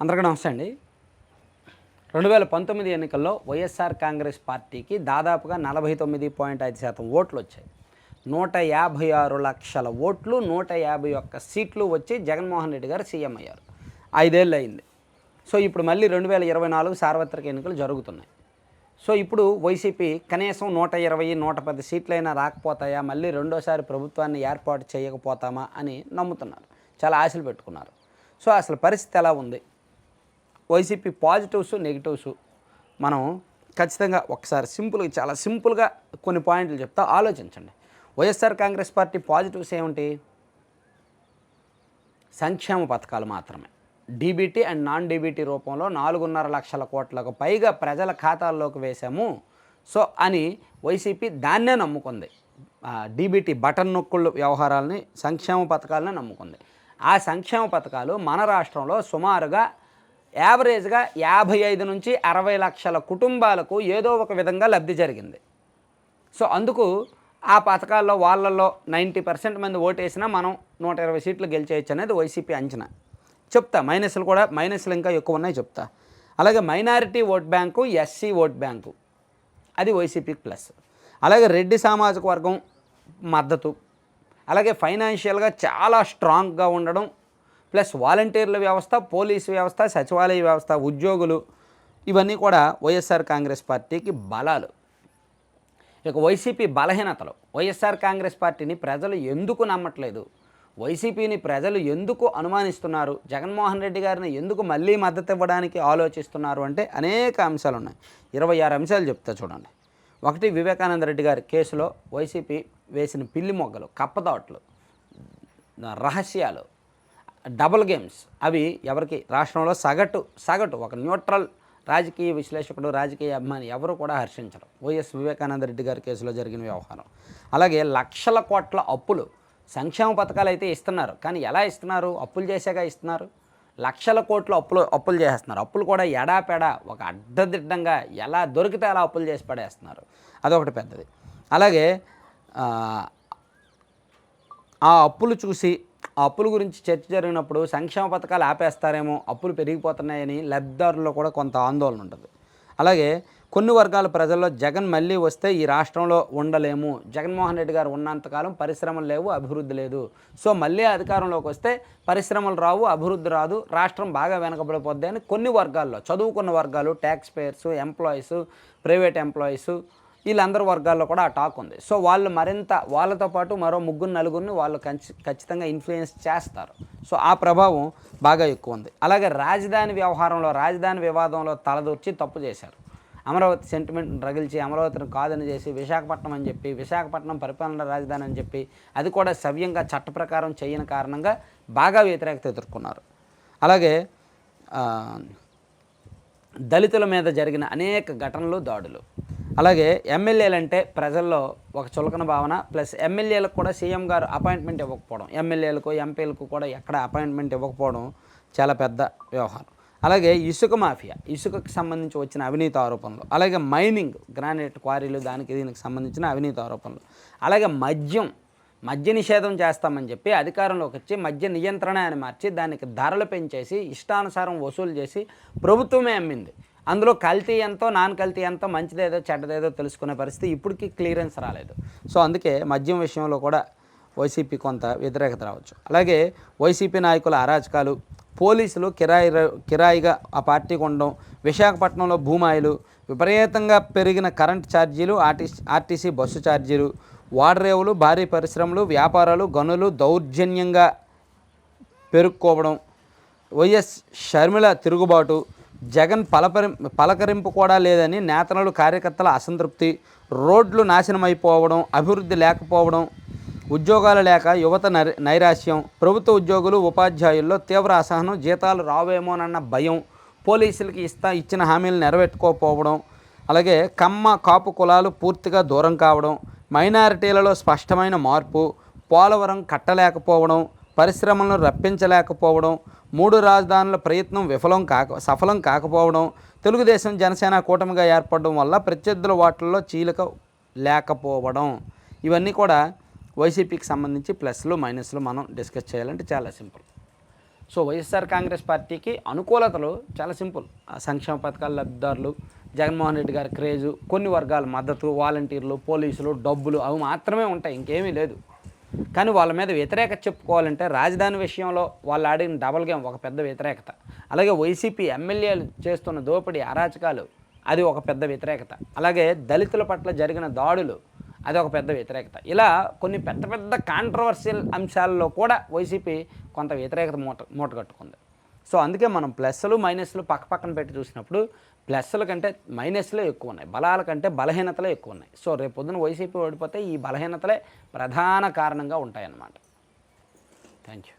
అందరికీ నమస్తే అండి. రెండు వేల పంతొమ్మిది ఎన్నికల్లో వైఎస్ఆర్ కాంగ్రెస్ పార్టీకి దాదాపుగా నలభై తొమ్మిది పాయింట్ ఐదు శాతం ఓట్లు వచ్చాయి. నూట యాభై ఆరు లక్షల ఓట్లు నూట యాభై ఒక్క సీట్లు వచ్చి జగన్మోహన్ రెడ్డి గారు సీఎం అయ్యారు. ఐదేళ్ళు అయింది సో ఇప్పుడు మళ్ళీ రెండు వేల ఇరవై నాలుగు సార్వత్రిక ఎన్నికలు జరుగుతున్నాయి. సో ఇప్పుడు వైసీపీ కనీసం నూట ఇరవై నూట పది సీట్లైనా రాకపోతాయా? మళ్ళీ రెండోసారి ప్రభుత్వాన్ని ఏర్పాటు చేయకపోతామా అని నమ్ముతున్నారు. చాలా ఆశలు పెట్టుకున్నారు. సో అసలు పరిస్థితి ఎలా ఉంది? వైసీపీ పాజిటివ్స్ నెగిటివ్స్ మనం ఖచ్చితంగా ఒకసారి సింపుల్గా చాలా సింపుల్గా కొన్ని పాయింట్లు చెప్తా ఆలోచించండి. వైఎస్ఆర్ కాంగ్రెస్ పార్టీ పాజిటివ్స్ ఏమిటి సంక్షేమ పథకాలు మాత్రమే. డీబీటీ అండ్ నాన్ డీబీటీ రూపంలో నాలుగున్నర లక్షల కోట్లకు పైగా ప్రజల ఖాతాల్లోకి వేశాము. సో అని వైసీపీ దాన్నే నమ్ముకుంది. డీబీటీ బటన్ నొక్కుళ్ళు వ్యవహారాలని సంక్షేమ పథకాలనే నమ్ముకుంది. ఆ సంక్షేమ పథకాలు మన రాష్ట్రంలో సుమారుగా యావరేజ్గా యాభై ఐదు నుంచి అరవై లక్షల కుటుంబాలకు ఏదో ఒక విధంగా లబ్ధి జరిగింది. సో అందుకు ఆ పథకాల్లో వాళ్ళల్లో నైంటీ పర్సెంట్ మంది ఓటేసినా మనం నూట ఇరవై సీట్లు గెలిచేయచ్చు అనేది వైసీపీ అంచనా. చెప్తా మైనస్లు కూడా మైనస్లు ఇంకా ఎక్కువ ఉన్నాయి చెప్తా. అలాగే minority vote bank SC vote bank అది వైసీపీ ప్లస్. అలాగే రెడ్డి సామాజిక వర్గం మద్దతు. అలాగే ఫైనాన్షియల్గా చాలా స్ట్రాంగ్గా ఉండడం ప్లస్ వాలంటీర్ల వ్యవస్థ పోలీసు వ్యవస్థ సచివాలయ వ్యవస్థ ఉద్యోగులు ఇవన్నీ కూడా వైఎస్ఆర్ కాంగ్రెస్ పార్టీకి బలాలు. ఇక వైసీపీ బలహీనతలు. వైఎస్ఆర్ కాంగ్రెస్ పార్టీని ప్రజలు ఎందుకు నమ్మట్లేదు? వైసీపీని ప్రజలు ఎందుకు అనుమానిస్తున్నారు? జగన్మోహన్ రెడ్డి గారిని ఎందుకు మళ్ళీ మద్దతు ఇవ్వడానికి ఆలోచిస్తున్నారు అంటే అనేక అంశాలు ఉన్నాయి. ఇరవై ఆరు అంశాలు చెప్తా చూడండి. ఒకటి వివేకానంద రెడ్డి గారి కేసులో వైసీపీ వేసిన పిల్లి మొగ్గలు కప్పదాట్లు రహస్యాలు డబుల్ గేమ్స్. అవి ఎవరికి? రాష్ట్రంలో సగటు సగటు. ఒక న్యూట్రల్ రాజకీయ విశ్లేషకుడు రాజకీయ అభిమాని ఎవరు కూడా హర్షించరు. వైఎస్ వివేకానంద రెడ్డి గారి కేసులో జరిగిన వ్యవహారం. అలాగే లక్షల కోట్ల అప్పులు సంక్షేమ పథకాలు అయితే ఇస్తున్నారు. కానీ ఎలా ఇస్తున్నారు? అప్పులు చేసాక ఇస్తున్నారు? లక్షల కోట్ల అప్పులు అప్పులు చేసేస్తున్నారు. అప్పులు కూడా ఎడాపెడా ఒక అడ్డదిడ్డంగా ఎలా దొరికితే అలా అప్పులు చేసి పడేస్తున్నారు. అదొకటి పెద్దది. అలాగే ఆ అప్పులు చూసి ఆ అప్పుల గురించి చర్చ జరిగినప్పుడు సంక్షేమ పథకాలు ఆపేస్తారేమో అప్పులు పెరిగిపోతున్నాయని లబ్ధిదారుల్లో కూడా కొంత ఆందోళన ఉంటుంది. అలాగే కొన్ని వర్గాల ప్రజల్లో జగన్ మళ్ళీ వస్తే ఈ రాష్ట్రంలో ఉండలేము. జగన్మోహన్ రెడ్డి గారు ఉన్నంతకాలం పరిశ్రమలు లేవు అభివృద్ధి లేదు. సో మళ్ళీ అధికారంలోకి వస్తే పరిశ్రమలు రావు అభివృద్ధి రాదు రాష్ట్రం బాగా వెనకబడిపోద్ది అని కొన్ని వర్గాల్లో చదువుకున్న వర్గాలు tax payers employees private employees వీళ్ళందరి వర్గాల్లో కూడా ఆ టాక్ ఉంది. సో వాళ్ళు మరింత వాళ్ళతో పాటు మరో ముగ్గురు నలుగురిని వాళ్ళు ఖచ్చితంగా ఇన్ఫ్లుయెన్స్ చేస్తారు. సో ఆ ప్రభావం బాగా ఎక్కువ ఉంది. అలాగే రాజధాని వ్యవహారంలో రాజధాని వివాదంలో తలదూర్చి తప్పు చేశారు. అమరావతి సెంటిమెంట్ రగిల్చి అమరావతిని కాదని చేసి విశాఖపట్నం అని చెప్పి విశాఖపట్నం పరిపాలన రాజధాని అని చెప్పి అది కూడా సవ్యంగా చట్ట ప్రకారం చేయని కారణంగా బాగా వ్యతిరేకత ఎదుర్కొన్నారు. అలాగే దళితుల మీద జరిగిన అనేక ఘటనలు దాడులు. అలాగే ఎమ్మెల్యేలు అంటే ప్రజల్లో ఒక చులకన భావన ప్లస్ ఎమ్మెల్యేలకు కూడా సీఎం గారు అపాయింట్మెంట్ ఇవ్వకపోవడం ఎమ్మెల్యేలకు ఎంపీలకు కూడా ఎక్కడ అపాయింట్మెంట్ ఇవ్వకపోవడం చాలా పెద్ద వ్యవహారం. అలాగే ఇసుక మాఫియా ఇసుకకు సంబంధించి వచ్చిన అవినీతి ఆరోపణలు అలాగే మైనింగ్ గ్రానైట్ క్వారీలు దానికి దీనికి సంబంధించిన అవినీతి ఆరోపణలు అలాగే మద్యం మద్య నిషేధం చేస్తామని చెప్పి అధికారంలోకి వచ్చి మద్య నియంత్రణ అని మార్చి దానికి ధరలు పెంచేసి ఇష్టానుసారం వసూలు చేసి ప్రభుత్వమే అమ్మింది. అందులో కల్తీ ఎంతో నాన్ కల్తీ ఎంతో మంచిదేదో చెడ్డదేదో తెలుసుకునే పరిస్థితి ఇప్పటికీ క్లియరెన్స్ రాలేదు. సో అందుకే మద్యం విషయంలో కూడా వైసీపీ కొంత వ్యతిరేకత రావచ్చు. అలాగే వైసీపీ నాయకుల అరాచకాలు పోలీసులు కిరాయి కిరాయిగా ఆ పార్టీకి ఉండడం విశాఖపట్నంలో భూమాయిలు విపరీతంగా పెరిగిన కరెంట్ ఛార్జీలు ఆర్టీసీ ఆర్టీసీ బస్సు ఛార్జీలు వాడరేవులు భారీ పరిశ్రమలు వ్యాపారాలు గనులు దౌర్జన్యంగా పెరుక్కోవడం వైఎస్ షర్మిల తిరుగుబాటు జగన్ పలపరి పలకరింపు కూడా లేదని నేతలు కార్యకర్తల అసంతృప్తి రోడ్లు నాశనం అయిపోవడం అభివృద్ధి లేకపోవడం ఉద్యోగాలు లేక యువత నై నైరాశ్యం ప్రభుత్వ ఉద్యోగులు ఉపాధ్యాయుల్లో తీవ్ర అసహనం జీతాలు రావేమోనన్న భయం పోలీసులకి ఇస్తా ఇచ్చిన హామీలు నెరవేర్చుకోకపోవడం అలాగే కమ్మ కాపు కులాలు పూర్తిగా దూరం కావడం మైనారిటీలలో స్పష్టమైన మార్పు పోలవరం కట్టలేకపోవడం పరిశ్రమలను రప్పించలేకపోవడం మూడు రాజధానుల ప్రయత్నం విఫలం కాక సఫలం కాకపోవడం తెలుగుదేశం జనసేన కూటమిగా ఏర్పడడం వల్ల ప్రత్యర్థుల వాటిల్లో చీలిక లేకపోవడం. ఇవన్నీ కూడా వైసీపీకి సంబంధించి ప్లస్లు మైనస్లు మనం డిస్కస్ చేయాలంటే చాలా సింపుల్. సో వైఎస్ఆర్ కాంగ్రెస్ పార్టీకి అనుకూలతలు చాలా సింపుల్. సంక్షేమ పథకాల లబ్ధిదారులు జగన్మోహన్ రెడ్డి గారి క్రేజు కొన్ని వర్గాల మద్దతు వాలంటీర్లు పోలీసులు డబ్బులు అవి మాత్రమే ఉంటాయి ఇంకేమీ లేదు. కానీ వాళ్ళ మీద వ్యతిరేకత చెప్పుకోవాలంటే రాజధాని విషయంలో వాళ్ళు ఆడిన డబల్ గేమ్ ఒక పెద్ద వ్యతిరేకత. అలాగే వైసీపీ ఎమ్మెల్యేలు చేస్తున్న దోపిడీ అరాచకాలు అది ఒక పెద్ద వ్యతిరేకత. అలాగే దళితుల పట్ల జరిగిన దాడులు అది ఒక పెద్ద వ్యతిరేకత. ఇలా కొన్ని పెద్ద పెద్ద కాంట్రవర్షియల్ అంశాల్లో కూడా వైసీపీ కొంత వ్యతిరేకత మూట మూట కట్టుకుంది సో అందుకే మనం ప్లస్లు మైనస్లు పక్క పక్కన పెట్టి చూసినప్పుడు ప్లస్ల కంటే మైనస్లే ఎక్కువ ఉన్నాయి. బలాల కంటే బలహీనతలే ఎక్కువ ఉన్నాయి. సో రేపు పొద్దున వైసీపీ ఓడిపోతే ఈ బలహీనతలే ప్రధాన కారణంగా ఉంటాయన్నమాట. Thank you